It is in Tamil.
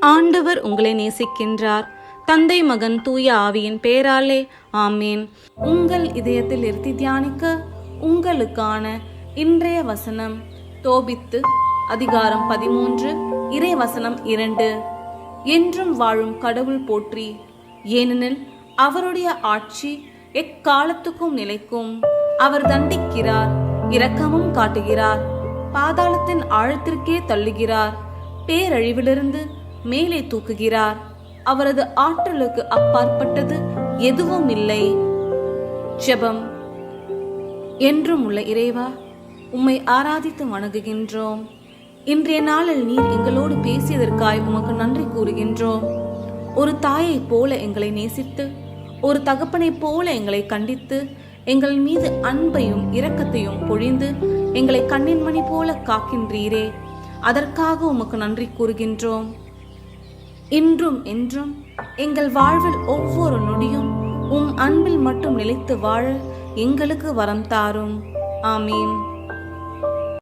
ஆண்டவர் உங்களை நேசிக்கின்றார். தந்தை மகன் தூய ஆவியின் பேராலே ஆமேன். உங்கள் இதயத்தில் இருத்தி தியானிக்க உங்களுக்கான இன்றைய வசனம் தோபித்து அதிகாரம் பதிமூன்று இறை வசனம் இரண்டு. என்றும் வாழும் கடவுள் போற்றி ஏனெனில் அவருடைய ஆட்சி எக்காலத்துக்கும் நிலைக்கும். அவர் தண்டிக்கிறார் இரக்கமும் காட்டுகிறார். பாதாளத்தின் ஆழத்திற்கே தள்ளுகிறார். பேரழிவிலிருந்து மேலே தூக்குகிறார். அவரது ஆற்றலுக்கு அப்பாற்பட்டது எதுவும் இல்லை ஜெபம். என்றும் உள்ள இறைவா உம்மை ஆராதித்து வணங்குகின்றோம். இன்றைய நாளில் நீர் எங்களோடு பேசியதற்காய் உமக்கு நன்றி கூறுகின்றோம். ஒரு தாயைப் போல எங்களை நேசித்து ஒரு தகப்பனைப் போல எங்களை கண்டித்து எங்கள் மீது அன்பையும் இரக்கத்தையும் பொழிந்து எங்களை கண்ணின் மணி போல காக்கின்றீரே. அதற்காக உமக்கு நன்றி கூறுகின்றோம். இன்றும் என்றும் எங்கள் வாழ்வில் ஒவ்வொரு நொடியும் உம் அன்பில் மட்டும் நிலைத்து வாழ எங்களுக்கு வரம் தாரும். ஆமீன்.